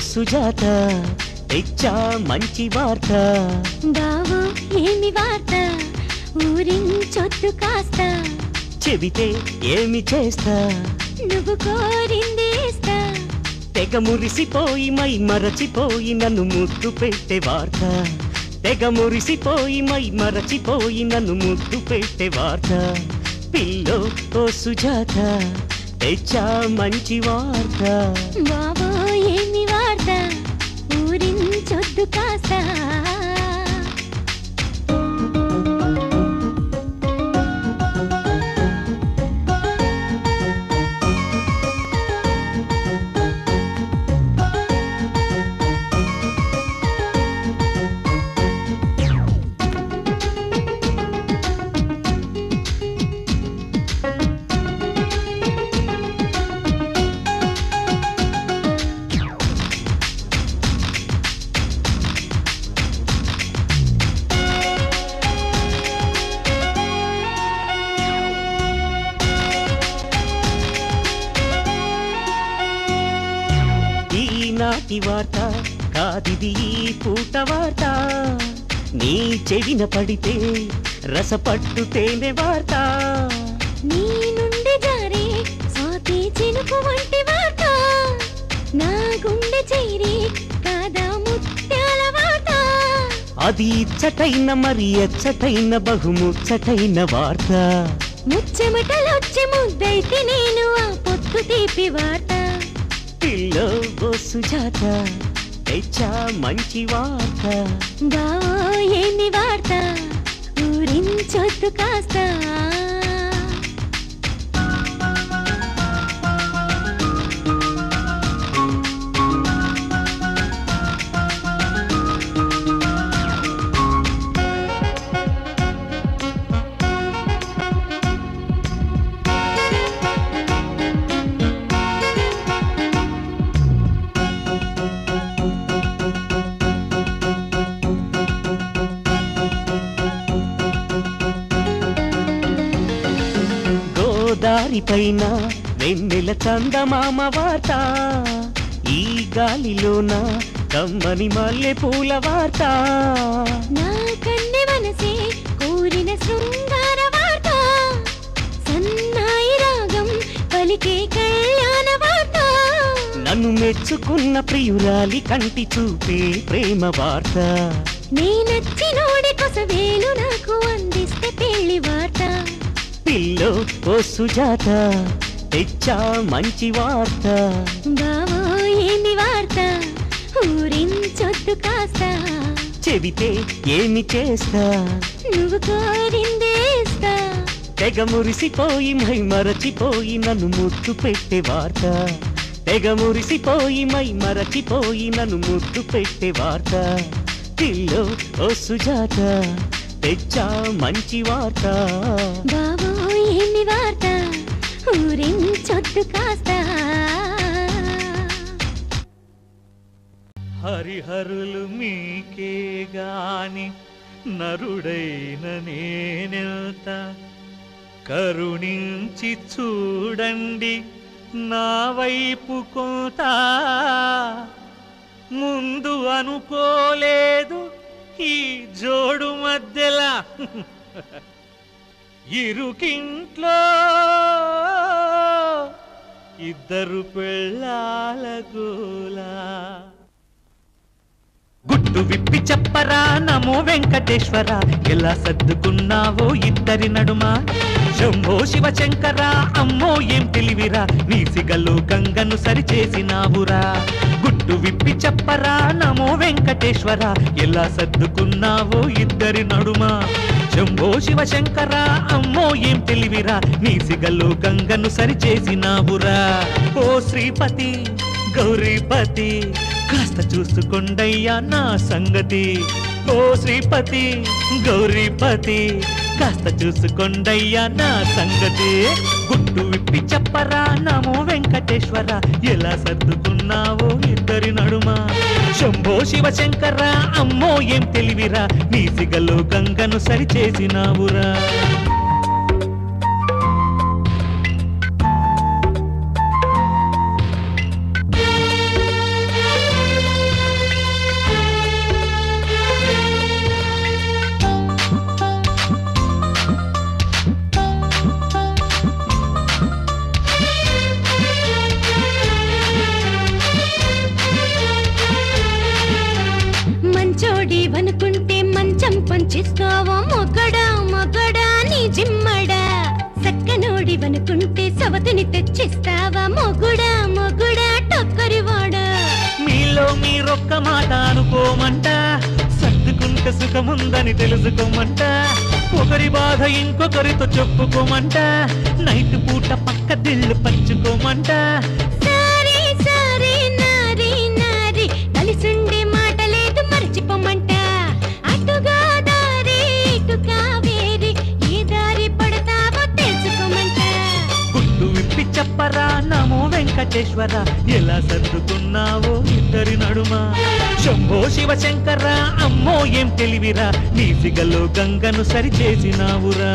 సుజాత తెచ్చా మంచి వార్త. బావో ఏమి వార్త? ఊరించొద్దు కాస్త. చెబితే ఏమి చేస్తా? నువ్వు కోరింది ఇస్తా. తెగ మురిసిపోయి మై మరచిపోయి నన్ను ముద్దు పెట్టే వార్త. తెగ మురిసిపోయి మై మరచిపోయి నన్ను ముద్దు పెట్టే వార్త. పిల్లో ఓ సుజాత తెచ్చా మంచి వార్త. బావో ఊరించొద్దు కాస్త ఈనాటి వార్త కాదిది ఈ పూట వార్త. నీ చెవిన పడితే రసపట్టు తేనె వార్త. నీ నుండి జారే స్వాతి చినుకు వంటి వార్త. నా గుండె చేరి కాదా ముత్యాల వార్త. అది ఇచ్చటైన మరి ఎచ్చటైన బహుముచ్చటైన వార్త. ముచ్చెమటలొచ్చి ముద్దైతే నేను ఆ పొత్తు తీపి వార్త. పిల్లో సుజాత తెచ్చా మంచి వార్త. బావో ఏమి వార్త ఊరించొద్దు కాస్త. పైన వెన్నెల చందమామ వార్త ఈ గాలిలోన కమ్మని మల్లె పూల వార్త. నా కన్నె మనసే కోరిన శృంగార వార్త సన్నాయి రాగం పలికే కళ్యాణ వార్త. నన్ను మెచ్చుకున్న ప్రియురాలి కంటి చూపే ప్రేమ వార్త. నేనచ్చినోడి కొసవేలు నాకు అందిస్తే పెళ్ళి వార్త. పిల్లో ఓ సుజాత తెచ్చా మంచి వార్త. బావో ఏమి వార్త? ఊరించొద్దు కాస్త. చెబితే ఏమి చేస్తా? నువ్వు కోరిందేస్తా తెగ మురిసిపోయి మై మరచిపోయి నన్ను ముద్దు పెట్టే వార్త. తెగ మురిసిపోయి మై మరచిపోయి నన్ను ముద్దు పెట్టే వార్త. పిల్లో ఓ సుజాత. తెచ్చా మంచి వార్త. బావో ఏమి వార్త? ఊరించొద్దు కాస్త. హరిహరులు మీకే గాని నరుడైన నేనెల్త కరుణించి చూడండి నా వైపు కొంత. ముందు అనుకోలేదు ఈ జోడు మధ్యల ఇరుకింట్లో ఇద్దరు పెళ్ళాల గోలా. గుట్టు విప్పి చెప్పరా నమో వెంకటేశ్వర ఎలా సర్దుకున్నావో ఇద్దరి నడుమా. శంభో శివ శంకరా అమ్మో ఏం తెలివిరా? నీ సిగలో గంగను సరిచేసినావురా. గుట్టు విప్పి చెప్పరా నమో వెంకటేశ్వర. ఎలా సర్దుకున్నావో ఇద్దరి నడుమ. శంభో శివ శంకరా అమ్మో ఏం తెలివిరా? నీ సిగలో గంగను సరిచేసినావురా. ఓ శ్రీపతి గౌరీపతి కాస్త చూసుకోండయ్యా నా సంగతి. ఓ శ్రీపతి గౌరీపతి కాస్త చూసుకోండయ్యా నా సంగతి. గుట్టు విప్పి చెప్పరా నమో వెంకటేశ్వర. ఎలా సర్దుకున్నావో ఇద్దరి నడుమ. శంభో శివ శంకర అమ్మో ఏం తెలివిరా. నీ సిగలో గంగను సరిచేసినావురా. ఉందని తెలుసుకోమంట. ఒకరి బాధ ఇంకొకరితో చెప్పుకోమంట. నైట్ పూట పక్క దిళ్ళు పంచుకోమంట. చెప్పరా? నమో వెంకటేశ్వర ఎలా సర్దుకున్నావో ఇద్దరి నడుమ? శంభో శివ శంకర అమ్మో ఏం తెలివిరా? నీ సిగలో గంగను సరిచేసినావురా.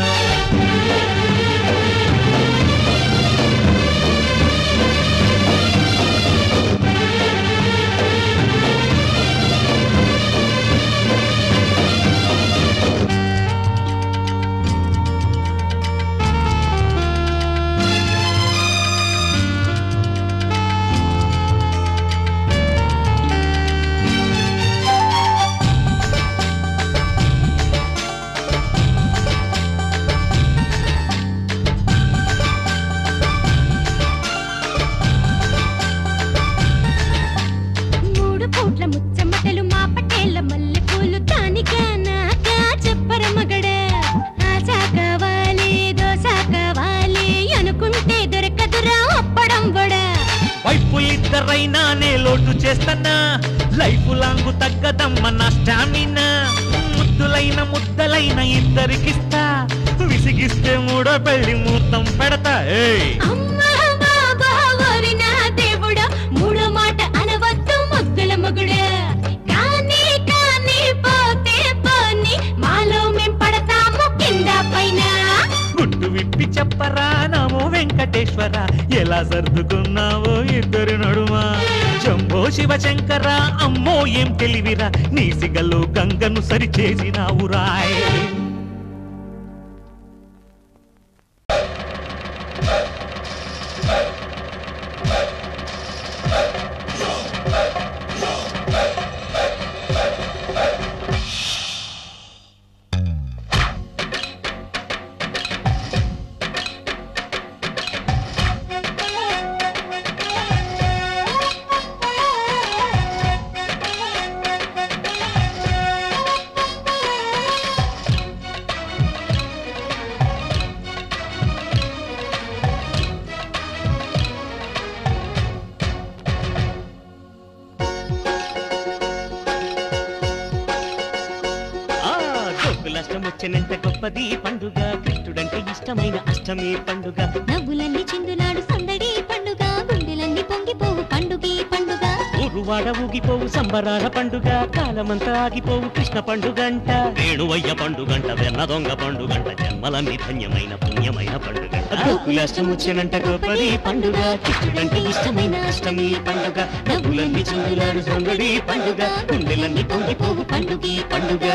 కింద పైన. గుట్టు విప్పి చెప్పరా నమో వెంకటేశ్వర. ఎలా సర్దుకున్నావో ఇద్దరు నడుమ. శంభో శివ శంకర అమ్మో ఏం తెలివిరా. నీ సిగలో గంగను సరిచేసినావు గోకులాష్టం వచ్చినంత గొప్పది పండుగ. కృష్ణుడంటే ఇష్టమైన అష్టమి పండుగ. నవ్వులన్నీ చిందునాడు సందడి పండుగ. గుండెలన్నీ పొంగిపోవు పండుగ పండుగ. ఊరువాడ ఊగిపోవు సంబరాల పండుగ. కాలమంతా ఆగిపోవు కృష్ణ పండుగంట. వేణువయ్య పండుగంట వెన్న దొంగ పండుగంట జన్మలన్నీ ధన్యమైన పుణ్యమైన పండుగంట. గోకులాష్టం వచ్చినంత గొప్పది పండుగ. కృష్ణుడంటే ఇష్టమైన అష్టమి పండుగ. నవ్వులన్నీ చిందులాడు సందడి పండుగ. గుండెలన్నీ పొంగిపోవు పండుగ పండుగ.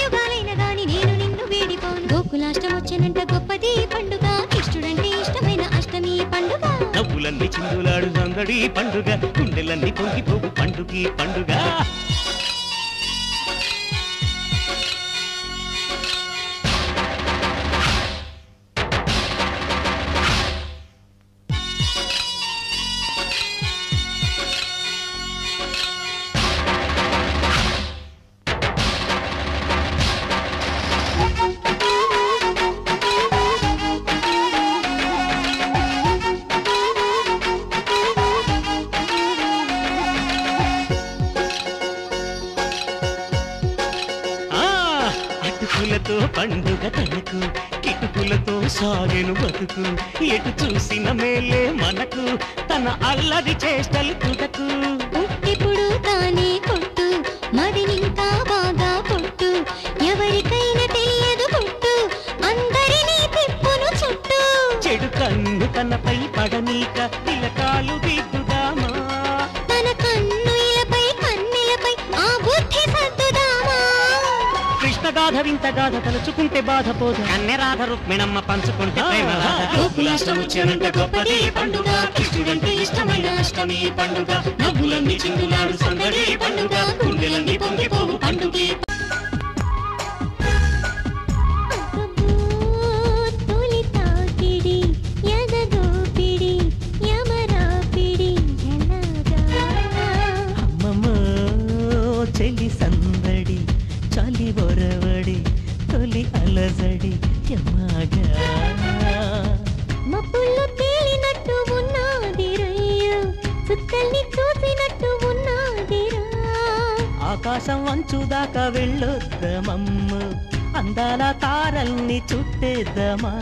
బాధపడను యుగాలైన గాని నేను నిన్ను వీడిపోను. గోకులాష్టం వచ్చనంట గొప్పది పండుగ. ఇష్టడంటే ఇష్టమైన అష్టమి పండుగ. నవ్వులన్నీ చిందులాడు సందడి పండుగ. గుండెలన్నీ పొంగిపోగు పండుగ పండుగ. సాగెను బతుకు. ఎటు చూసిన మేలే మనకు. తన అల్లరి చేష్టలు తుదకు ఇప్పుడు తానే కొట్టు. మరినింకా బాగా కొట్టు. ఎవరికైనా తెలియదు కొట్టు. అందరినీ తిప్పును చుట్టూ. చెడు కన్ను తనపై కృష్ణగాథ వింత గాథ తలుచుకుంటే బాధపోదు. కన్నెరాధ రుక్మిణమ్మ పంచుకుంటే ప్రేమ గోకులాష్టం వచ్చానంట గొప్పది పండుగ. కృష్ణుడంటే ఇష్టమైన అష్టమి పండుగ. నవ్వులన్నీ చిందులాడు సందడి పండుగ. గుండెలన్నీ పొంగిపోవు పండుగ అలజడి యమాగా మబ్బుల్లో తేలినట్టు ఉన్నది రయ్య. చుక్కల్ని చూసినట్టు ఉన్నదిరా ఆకాశం అంచు దాకా వెళ్ళొద్దమమ్మ. అందాల తారల్ని చుట్టేద్దామా.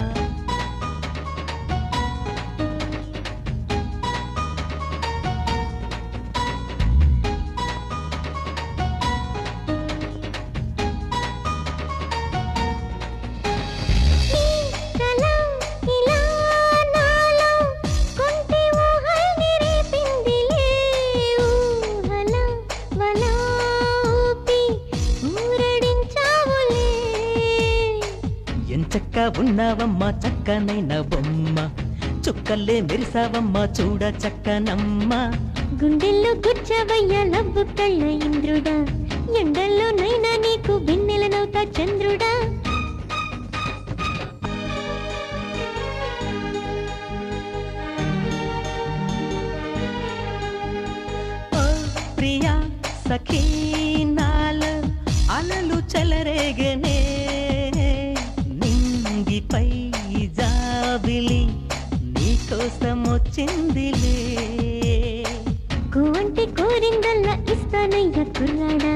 ఉన్నావమ్మా చక్కనైన బొమ్మ. చుక్కల్లే మెరిసావమ్మ చూడ చక్కనమ్మ. గుండెల్లో గుచ్చవయ్య లవ్వు కళ్ళ ఇంద్రుడా. ఎండల్లో నైనా నీకు వెన్నెలనవుతా చంద్రుడా. ఓ ప్రియా సఖీ నాల అలలు చెలరేగనే నింగిపై జాబిలి నీకోసం వచ్చిందిలే కోంటి కోరిందల్లా ఇస్తానయ్య కుర్రాడా.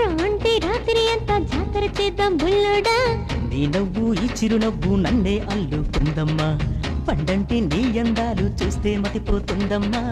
రాంటి రాత్రి అంతా జాతర చేద్దాం బుల్లోడా. నీ నవ్వు ఈ చిరునవ్వు నన్నే అల్లుకుందమ్మా. పండంటి నీ అందాలు చూస్తే మతిపోతుందమ్మా.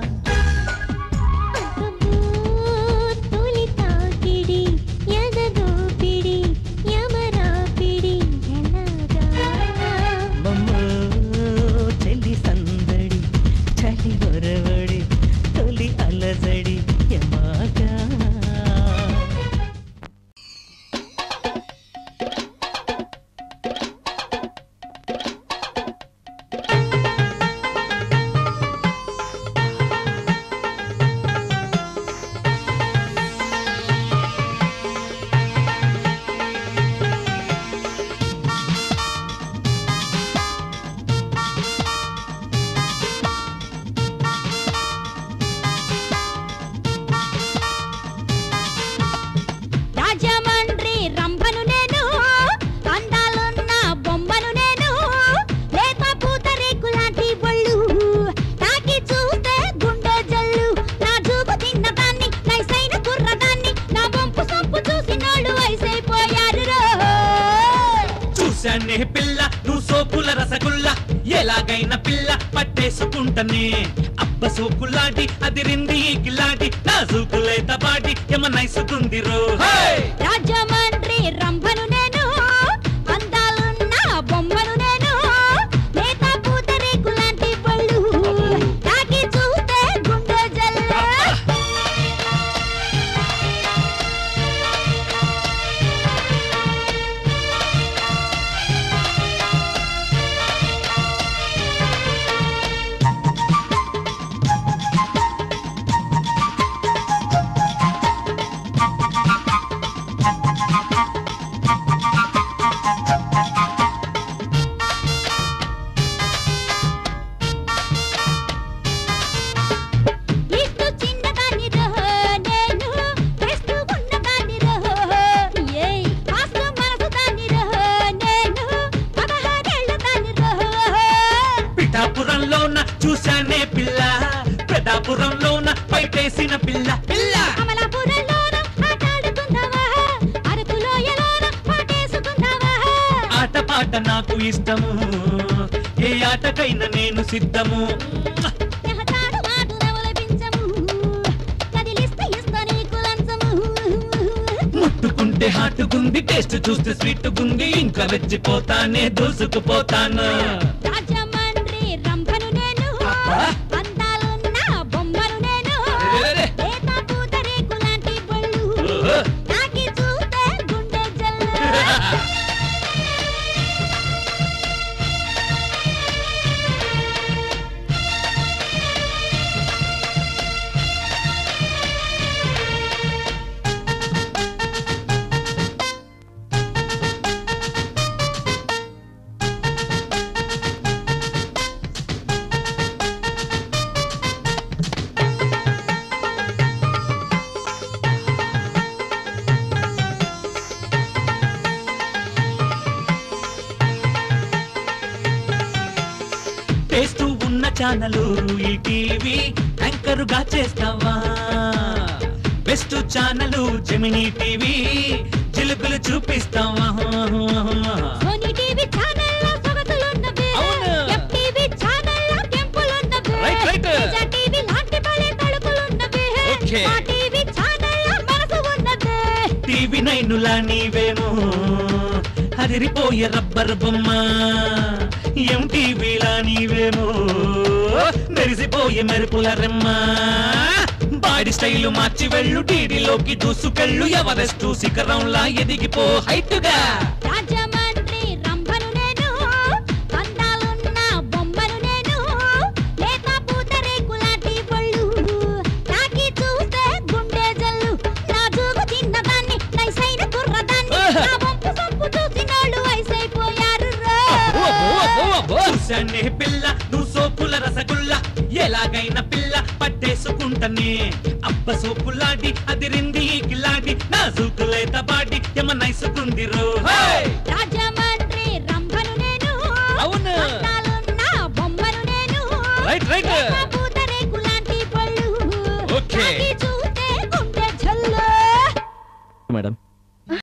పట్టేసుకుంటనే అబ్బ సోకులాడి అదిరింది ఈ నా సూకులేత బాడి ఏమనైసుకుంది రో. రాజమండ్రి రంభను సిద్ధము. ముట్టుకుంటే హాటుకుంది టేస్ట్ చూస్తే స్వీట్ గుంది ఇంకా వెచ్చిపోతానే దూసుకుపోతాను? ఛానల్ ఈ టీవీ యాంకరుగా చేస్తావా? బెస్ట్ ఛానల్ జమినీ టీవీ చిలుకులు చూపిస్తావా? టీవీ నైనులా నీవేమో. అదిరిపోయే రబ్బర్ బొమ్మ. ఎంటీవీలా నీవేమో? మెరిసిపోయే మెరుపుల రెమ్మా. బాడీ స్టైల్ మార్చి వెళ్ళు టీడీలోకి దూసుకెళ్ళు ఎవరెస్టు శిఖరంలా ఎదిగిపో హైట్గా. ఎలాగైన పిల్ల పట్టేసుకుంటనే. అబ్బ సోపులాడి అదిరింది ఈ కిలాడి నా సూకులేత బాడి ఎమనైసుకుందిరో హే!